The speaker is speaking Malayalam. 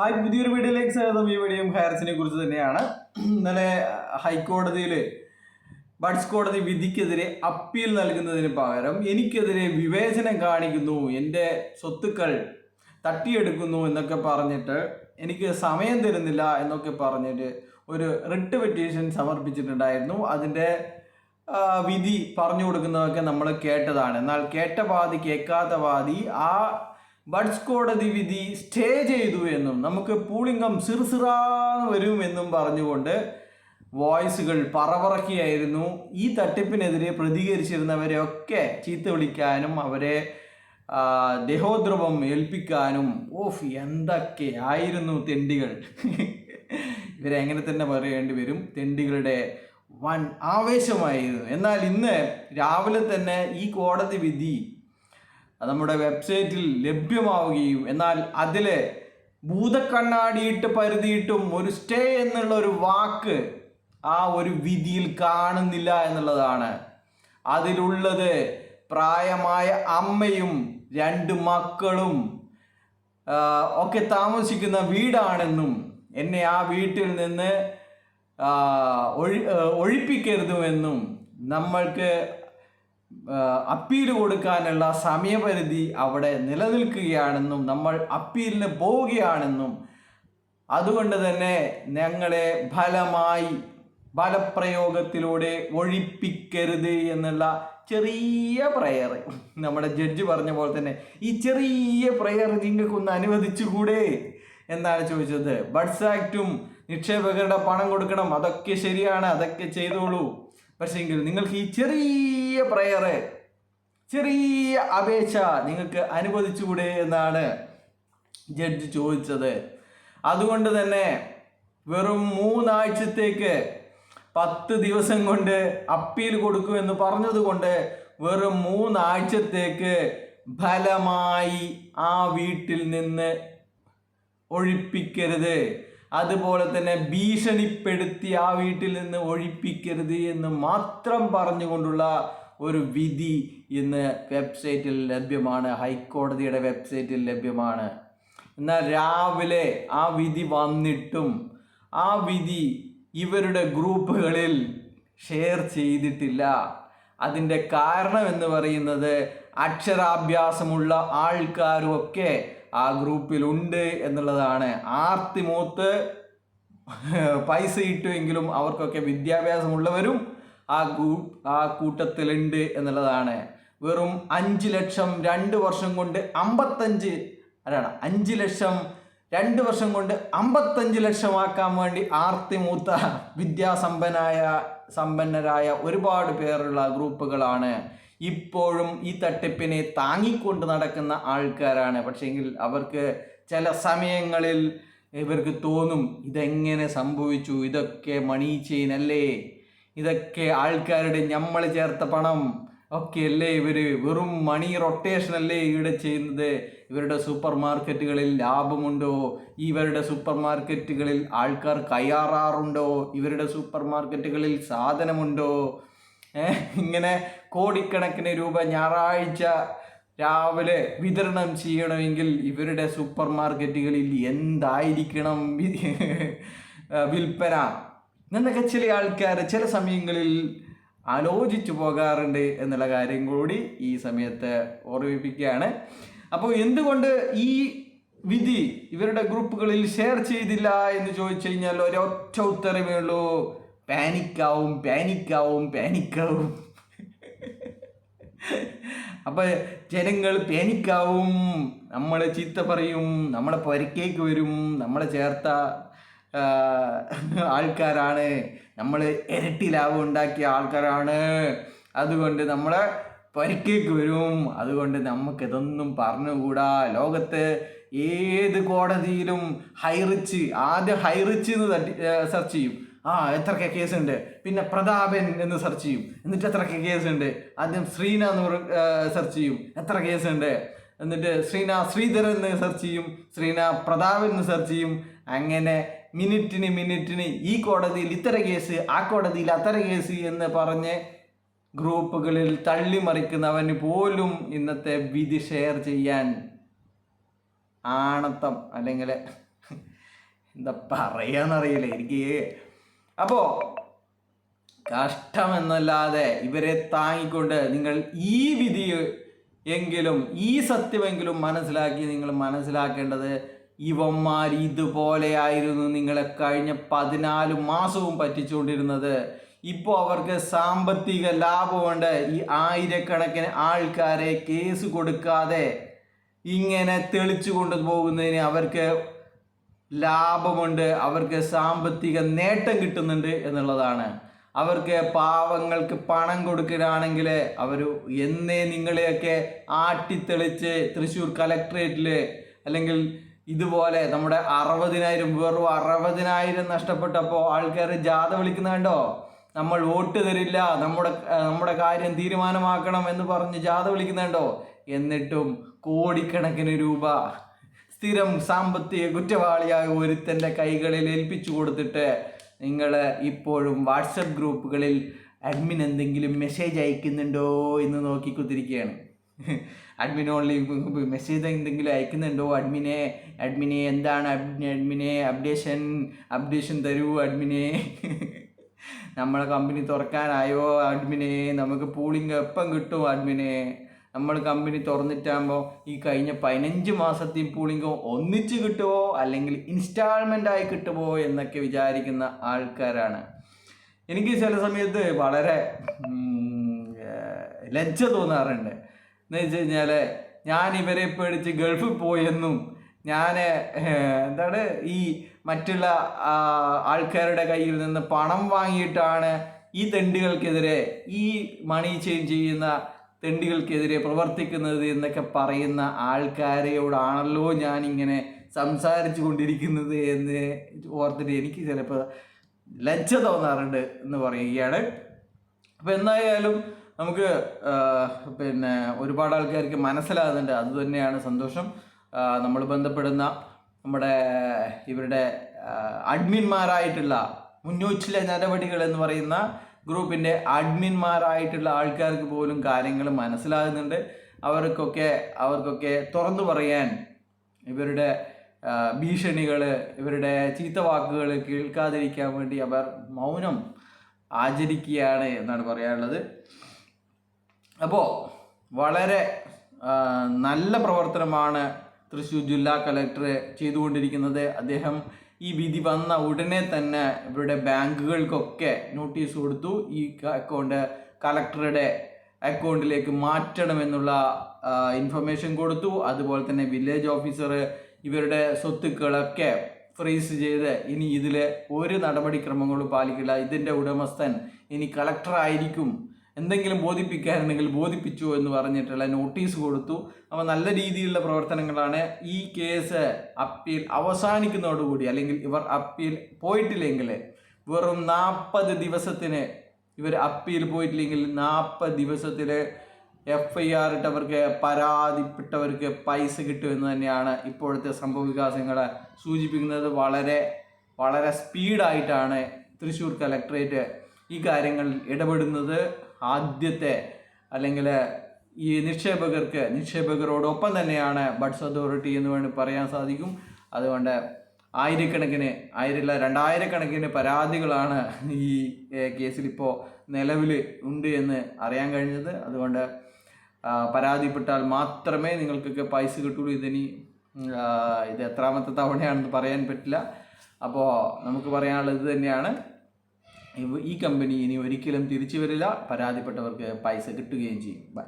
ഹായ് പുതിയൊരു വീഡിയോയിലേക്ക് സ്വാഗതം. ഈ വീഡിയോയും ഹയർസിനെ കുറിച്ച് തന്നെയാണ്. ഇന്നലെ ഹൈക്കോടതിയിൽ ബഡ്സ് കോടതി വിധിക്കെതിരെ അപ്പീൽ നൽകുന്നതിന് പകരം എനിക്കെതിരെ വിവേചനം കാണിക്കുന്നു എന്റെ സ്വത്തുക്കൾ തട്ടിയെടുക്കുന്നു എന്നൊക്കെ പറഞ്ഞിട്ട് എനിക്ക് സമയം തരുന്നില്ല എന്നൊക്കെ പറഞ്ഞിട്ട് ഒരു റിട്ട് പെറ്റീഷൻ സമർപ്പിച്ചിട്ടുണ്ടായിരുന്നു. അതിന്റെ വിധി പറഞ്ഞു കൊടുക്കുന്നതൊക്കെ നമ്മൾ കേട്ടതാണ്. എന്നാൽ കേട്ട വാദി കേൾക്കാത്ത വാദി ആ ബഡ്സ് കോടതി വിധി സ്റ്റേ ചെയ്തു എന്നും നമുക്ക് പൂളിംഗം സിറുസിറാന്ന് വരുമെന്നും പറഞ്ഞുകൊണ്ട് വോയിസുകൾ പറവറക്കിയായിരുന്നു. ഈ തട്ടിപ്പിനെതിരെ പ്രതികരിച്ചിരുന്നവരെയൊക്കെ ചീത്ത വിളിക്കാനും അവരെ ദേഹോദ്രവം ഏൽപ്പിക്കാനും ഓഫ് എന്തൊക്കെ ആയിരുന്നു തെണ്ടികൾ. ഇവരെ എങ്ങനെ തന്നെ പറയേണ്ടി വരും? തെണ്ടികളുടെ വൻ ആവേശമായിരുന്നു. എന്നാൽ ഇന്ന് രാവിലെ തന്നെ ഈ കോടതി വിധി നമ്മുടെ വെബ്സൈറ്റിൽ ലഭ്യമാവുകയും എന്നാൽ അതിൽ ഭൂതക്കണ്ണാടിയിട്ട് പരുതിയിട്ടും ഒരു സ്റ്റേ എന്നുള്ള ഒരു വാക്ക് ആ ഒരു വിധിയിൽ കാണുന്നില്ല എന്നുള്ളതാണ്. അതിലുള്ളത് പ്രായമായ അമ്മയും രണ്ട് മക്കളും ഒക്കെ താമസിക്കുന്ന വീടാണെന്നും എന്നെ ആ വീട്ടിൽ നിന്ന് ഒഴി ഒഴിപ്പിക്കരുതുമെന്നും നമ്മൾക്ക് അപ്പീൽ കൊടുക്കാനുള്ള സമയപരിധി അവിടെ നിലനിൽക്കുകയാണെന്നും നമ്മൾ അപ്പീലിന് പോവുകയാണെന്നും അതുകൊണ്ട് തന്നെ ഞങ്ങളെ ഫലമായി ഫലപ്രയോഗത്തിലൂടെ ഒഴിപ്പിക്കരുത് എന്നുള്ള ചെറിയ പ്രയർ നമ്മുടെ ജഡ്ജ് പറഞ്ഞ പോലെ തന്നെ ഈ ചെറിയ പ്രയർ നിങ്ങൾക്കൊന്ന് അനുവദിച്ചുകൂടെ എന്നാണ് ചോദിച്ചത്. ബഡ്സ് ആക്റ്റും നിക്ഷേപകരുടെ പണം കൊടുക്കണം. അതൊക്കെ ശരിയാണ്. അതൊക്കെ ചെയ്തോളൂ. പക്ഷേങ്കിൽ നിങ്ങൾക്ക് ഈ ചെറിയ പ്രയറ് ചെറിയ അപേക്ഷ നിങ്ങൾക്ക് അനുവദിച്ചുകൂടെ എന്നാണ് ജഡ്ജ് ചോദിച്ചത്. അതുകൊണ്ട് തന്നെ വെറും മൂന്നാഴ്ചത്തേക്ക് പത്ത് ദിവസം കൊണ്ട് അപ്പീൽ കൊടുക്കുമെന്ന് പറഞ്ഞതുകൊണ്ട് വെറും മൂന്നാഴ്ചത്തേക്ക് ഫലമായി ആ വീട്ടിൽ നിന്ന് ഒഴിപ്പിക്കരുത്. അതുപോലെ തന്നെ ഭീഷണിപ്പെടുത്തി ആ വീട്ടിൽ നിന്ന് ഒഴിപ്പിക്കരുത് എന്ന് മാത്രം പറഞ്ഞുകൊണ്ടുള്ള ഒരു വിധി ഇന്ന് വെബ്സൈറ്റിൽ ലഭ്യമാണ്. ഹൈക്കോടതിയുടെ വെബ്സൈറ്റിൽ ലഭ്യമാണ്. എന്നാൽ രാവിലെ ആ വിധി വന്നിട്ടും ആ വിധി ഇവരുടെ ഗ്രൂപ്പുകളിൽ ഷെയർ ചെയ്തിട്ടില്ല. അതിന്റെ കാരണം എന്ന് പറയുന്നത് അക്ഷരാഭ്യാസമുള്ള ആൾക്കാരും ഒക്കെ ആ ഗ്രൂപ്പിൽ ഉണ്ട് എന്നുള്ളതാണ് ആർത്തിമൂത്ത് പൈസ ഇട്ടുവെങ്കിലും അവർക്കൊക്കെ വിദ്യാഭ്യാസമുള്ളവരും ആ ഗ്രൂ ആ കൂട്ടത്തിലുണ്ട് എന്നുള്ളതാണ്. വെറും അഞ്ച് ലക്ഷം രണ്ട് വർഷം കൊണ്ട് അമ്പത്തഞ്ച് അതാണ് അഞ്ച് ലക്ഷം രണ്ട് വർഷം കൊണ്ട് അമ്പത്തഞ്ച് ലക്ഷമാക്കാൻ വേണ്ടി ആർത്തിമൂത്ത വിദ്യാസമ്പന്നായ സമ്പന്നരായ ഒരുപാട് പേരുള്ള ഗ്രൂപ്പുകളാണ്. ഇപ്പോഴും ഈ തട്ടിപ്പിനെ താങ്ങിക്കൊണ്ട് നടക്കുന്ന ആൾക്കാരാണ്. പക്ഷേങ്കിൽ അവർക്ക് ചില സമയങ്ങളിൽ ഇവർക്ക് തോന്നും ഇതെങ്ങനെ സംഭവിച്ചു? ഇതൊക്കെ മണി ചെയിൻ അല്ലേ? ഇതൊക്കെ ആൾക്കാരുടെ നമ്മൾ ചേർത്ത പണം. ഒക്കെ അല്ലേ ഇവർ വെറും മണി റൊട്ടേഷൻ അല്ലേ ഇവിടെ ചെയ്യുന്നത്? ഇവരുടെ സൂപ്പർ മാർക്കറ്റുകളിൽ ലാഭമുണ്ടോ? ഇവരുടെ സൂപ്പർ മാർക്കറ്റുകളിൽ ആൾക്കാർ കയ്യാറാറുണ്ടോ? ഇവരുടെ സൂപ്പർ മാർക്കറ്റുകളിൽ സാധനമുണ്ടോ ഇങ്ങനെ കോടിക്കണക്കിന് രൂപ ഞായറാഴ്ച രാവിലെ വിതരണം ചെയ്യണമെങ്കിൽ ഇവരുടെ സൂപ്പർ മാർക്കറ്റുകളിൽ എന്തായിരിക്കണം? വിൽപ്പന. എന്നൊക്കെ ചില ആൾക്കാർ ചില സമയങ്ങളിൽ ആലോചിച്ചു പോകാറുണ്ട് എന്നുള്ള കാര്യം കൂടി ഈ സമയത്ത് ഓർമ്മിപ്പിക്കുകയാണ്. അപ്പോൾ എന്തുകൊണ്ട് ഈ വിധി ഇവരുടെ ഗ്രൂപ്പുകളിൽ ഷെയർ ചെയ്തില്ല എന്ന് ചോദിച്ചു കഴിഞ്ഞാൽ ഒരൊറ്റ ഉത്തരമേ ഉള്ളൂ. പാനിക്കാവും പാനിക്കാവും പാനിക്കാവും അപ്പൊ ജനങ്ങൾ പേനിക്കാവും നമ്മളെ ചീത്ത പറയും നമ്മളെ പരിക്കേക്ക് വരും നമ്മളെ ചേർത്ത ആൾക്കാരാണ് നമ്മൾ ഇരട്ടി ലാഭം ഉണ്ടാക്കിയ ആൾക്കാരാണ്. അതുകൊണ്ട് നമ്മളെ പരിക്കേക്ക് വരും. അതുകൊണ്ട് നമുക്ക് ഇതൊന്നും പറഞ്ഞുകൂടാ. ലോകത്ത് ഏത് കോടതിയിലും ഹൈറിച്ച് ആദ്യം ഹൈറിച്ച് എന്ന് തട്ടി സെർച്ച് ചെയ്യും. ആ എത്രയൊക്കെ ഉണ്ട്? പിന്നെ പ്രതാപൻ എന്ന് സെർച്ച് ചെയ്യും. എന്നിട്ട് എത്രയൊക്കെ ഉണ്ട്? ആദ്യം ശ്രീന എന്ന് സെർച്ച് ചെയ്യും. എത്ര കേസ് ഉണ്ട്? എന്നിട്ട് ശ്രീന ശ്രീധരൻ എന്ന് സെർച്ച് ചെയ്യും. ശ്രീന പ്രതാപൻ എന്ന് സെർച്ച് ചെയ്യും. അങ്ങനെ മിനിറ്റിന് മിനിറ്റിന് ഈ കോടതിയിൽ ഇത്ര കേസ് ആ കോടതിയിൽ അത്ര കേസ് എന്ന് പറഞ്ഞ് ഗ്രൂപ്പുകളിൽ തള്ളിമറിക്കുന്നവന് പോലും ഇന്നത്തെ വിധി ഷെയർ ചെയ്യാൻ ആണത്തം. അല്ലെങ്കിൽ എന്താ പറയാന്നറിയില്ല. എനിക്ക് അപ്പോൾ കഷ്ടമെന്നല്ലാതെ ഇവരെ താങ്ങിക്കൊണ്ട് നിങ്ങൾ ഈ വിധി എങ്കിലും ഈ സത്യമെങ്കിലും മനസ്സിലാക്കി നിങ്ങൾ മനസ്സിലാക്കേണ്ടത് ഇവന്മാർ ഇതുപോലെയായിരുന്നു നിങ്ങളെ കഴിഞ്ഞ പതിനാല് മാസവും പറ്റിച്ചുകൊണ്ടിരുന്നത്. ഇപ്പോൾ അവർക്ക് സാമ്പത്തിക ലാഭമുണ്ട്. ഈ ആയിരക്കണക്കിന് ആൾക്കാരെ കേസ് കൊടുക്കാതെ ഇങ്ങനെ തെളിച്ചു കൊണ്ടുപോകുന്നതിന് അവർക്ക് ലാഭമുണ്ട് അവർക്ക് സാമ്പത്തിക നേട്ടം കിട്ടുന്നുണ്ട് എന്നുള്ളതാണ്. അവർക്ക് പാവങ്ങൾക്ക് പണം കൊടുക്കലാണെങ്കിൽ അവർ എന്നേ നിങ്ങളെയൊക്കെ ആട്ടിത്തെളിച്ച് തൃശ്ശൂർ കലക്ട്രേറ്റിൽ അല്ലെങ്കിൽ ഇതുപോലെ നമ്മുടെ അറുപതിനായിരം വെറും അറുപതിനായിരം നഷ്ടപ്പെട്ടപ്പോൾ ആൾക്കാർ ജാഥ വിളിക്കുന്ന കണ്ടോ? നമ്മൾ വോട്ട് തരില്ല നമ്മുടെ നമ്മുടെ കാര്യം തീരുമാനമാക്കണം എന്ന് പറഞ്ഞ് ജാഥ വിളിക്കുന്നുണ്ടോ എന്നിട്ടും കോടിക്കണക്കിന് രൂപ സ്ഥിരം സാമ്പത്തിക കുറ്റവാളിയായ ഒരുത്തന്റെ കൈകളിൽ ഏൽപ്പിച്ചു കൊടുത്തിട്ട് നിങ്ങൾ ഇപ്പോഴും വാട്സപ്പ് ഗ്രൂപ്പുകളിൽ അഡ്മിൻ എന്തെങ്കിലും മെസ്സേജ് അയക്കുന്നുണ്ടോ എന്ന് നോക്കി കുത്തിരിക്കുകയാണ് അഡ്മിൻ ഓൺലി മെസ്സേജ് എന്തെങ്കിലും അയക്കുന്നുണ്ടോ? അഡ്മിനെ അഡ്മിനെ എന്താണ്? അഡ്മിനെ അപ്ഡേഷൻ അപ്ഡേഷൻ തരൂ അഡ്മിനെ. നമ്മളെ കമ്പനി തുറക്കാനായോ? അഡ്മിനെ നമുക്ക് പൂളിങ് എപ്പം കിട്ടും അഡ്മിനെ. നമ്മൾ കമ്പനി തുറന്നിട്ടാകുമ്പോൾ ഈ കഴിഞ്ഞ പതിനഞ്ച് മാസത്തെയും പൂളിങ്കോ ഒന്നിച്ച് കിട്ടുമോ അല്ലെങ്കിൽ ഇൻസ്റ്റാൾമെന്റ് ആയി കിട്ടുമോ എന്നൊക്കെ വിചാരിക്കുന്ന ആൾക്കാരാണ്. എനിക്ക് ചില സമയത്ത് വളരെ ലജ്ജ തോന്നാറുണ്ട്. എന്ന് വെച്ച് കഴിഞ്ഞാൽ ഞാൻ ഇവരെ പേടിച്ച് ഗൾഫിൽ പോയെന്നും ഞാൻ എന്താണ് ഈ മറ്റുള്ള ആൾക്കാരുടെ കയ്യിൽ നിന്ന് പണം വാങ്ങിയിട്ടാണ് ഈ തെണ്ടുകൾക്കെതിരെ ഈ മണി ചേഞ്ച് ചെയ്യുന്ന തെണ്ടുകൾക്കെതിരെ പ്രവർത്തിക്കുന്നത് എന്നൊക്കെ പറയുന്ന ആൾക്കാരെയോടാണല്ലോ ഞാനിങ്ങനെ സംസാരിച്ചു കൊണ്ടിരിക്കുന്നത് എന്ന് ഓർത്തിട്ട് എനിക്ക് ചിലപ്പോൾ ലജ്ജ തോന്നാറുണ്ട് എന്ന് പറയുകയാണ്. അപ്പോൾ എന്തായാലും നമുക്ക് പിന്നെ ഒരുപാട് ആൾക്കാർക്ക് മനസ്സിലാകുന്നുണ്ട്. അതുതന്നെയാണ് സന്തോഷം. നമ്മൾ ബന്ധപ്പെടുന്ന നമ്മുടെ ഇവരുടെ അഡ്മിന്മാരായിട്ടുള്ള മുന്നോച്ചിലെ നടപടികൾ എന്ന് പറയുന്ന ഗ്രൂപ്പിന്റെ അഡ്മിന്മാരായിട്ടുള്ള ആൾക്കാർക്ക് പോലും കാര്യങ്ങൾ മനസ്സിലാകുന്നുണ്ട്. അവർക്കൊക്കെ അവർക്കൊക്കെ തുറന്നു പറയാൻ ഇവരുടെ ഭീഷണികൾ ഇവരുടെ ചീത്ത വാക്കുകൾ കേൾക്കാതിരിക്കാൻ വേണ്ടി അവർ മൗനം ആചരിക്കുകയാണ് എന്നാണ് പറയാനുള്ളത്. അപ്പോൾ വളരെ നല്ല പ്രവർത്തനമാണ് തൃശ്ശൂർ ജില്ലാ കളക്ടർ ചെയ്തുകൊണ്ടിരിക്കുന്നത്. അദ്ദേഹം ഈ വിധി വന്ന ഉടനെ തന്നെ ഇവരുടെ ബാങ്കുകൾക്കൊക്കെ നോട്ടീസ് കൊടുത്തു. ഈ അക്കൗണ്ട് കളക്ടറുടെ അക്കൗണ്ടിലേക്ക് മാറ്റണമെന്നുള്ള ഇൻഫർമേഷൻ കൊടുത്തു. അതുപോലെ തന്നെ വില്ലേജ് ഓഫീസർ ഇവരുടെ സ്വത്തുക്കളൊക്കെ ഫ്രീസ് ചെയ്ത് ഇനി ഇതിൽ ഒരു നടപടിക്രമങ്ങളും പാലിക്കില്ല. ഇതിന്റെ ഉടമസ്ഥൻ ഇനി കളക്ടർ ആയിരിക്കും. എന്തെങ്കിലും ബോധിപ്പിക്കാനുണ്ടെങ്കിൽ ബോധിപ്പിച്ചു എന്ന് പറഞ്ഞിട്ടുള്ള നോട്ടീസ് കൊടുത്തു. അപ്പോൾ നല്ല രീതിയിലുള്ള പ്രവർത്തനങ്ങളാണ് ഈ കേസ് അപ്പീൽ അവസാനിക്കുന്നതോടുകൂടി അല്ലെങ്കിൽ ഇവർ അപ്പീൽ പോയിട്ടില്ലെങ്കിൽ വെറും നാൽപ്പത് ദിവസത്തിന് ഇവർ അപ്പീൽ പോയിട്ടില്ലെങ്കിൽ നാൽപ്പത് ദിവസത്തിൽ എഫ് ഐ ആർ ഇട്ടവർക്ക് പരാതിപ്പെട്ടവർക്ക് പൈസ കിട്ടുമെന്ന് തന്നെയാണ് ഇപ്പോഴത്തെ സംഭവ വികാസങ്ങളെ സൂചിപ്പിക്കുന്നത്. വളരെ വളരെ സ്പീഡായിട്ടാണ് തൃശ്ശൂർ കലക്ട്രേറ്റ് ഈ കാര്യങ്ങളിൽ ഇടപെടുന്നത് ആദ്യത്തെ അല്ലെങ്കിൽ ഈ നിക്ഷേപകർക്ക് നിക്ഷേപകരോടൊപ്പം തന്നെയാണ് ബഡ്സ് അതോറിറ്റി എന്ന് വേണ്ടി പറയാൻ സാധിക്കും. അതുകൊണ്ട് ആയിരക്കണക്കിന് ആയിരമില്ല രണ്ടായിരക്കണക്കിന് പരാതികളാണ് ഈ കേസിൽ ഇപ്പോൾ നിലവിൽ ഉണ്ട് എന്ന് അറിയാൻ കഴിഞ്ഞത്. അതുകൊണ്ട് പരാതിപ്പെട്ടാൽ മാത്രമേ നിങ്ങൾക്കൊക്കെ പൈസ കിട്ടുള്ളൂ. ഇതിനി ഇത് എത്രാമത്തെ തവണയാണെന്ന് പറയാൻ പറ്റില്ല. അപ്പോൾ നമുക്ക് പറയാനുള്ളത് തന്നെയാണ് ഈ കമ്പനി ഇനി ഒരിക്കലും തിരിച്ചു വരില്ല. പരാതിപ്പെട്ടവർക്ക് പൈസ കിട്ടുകയും ചെയ്യും. ബൈ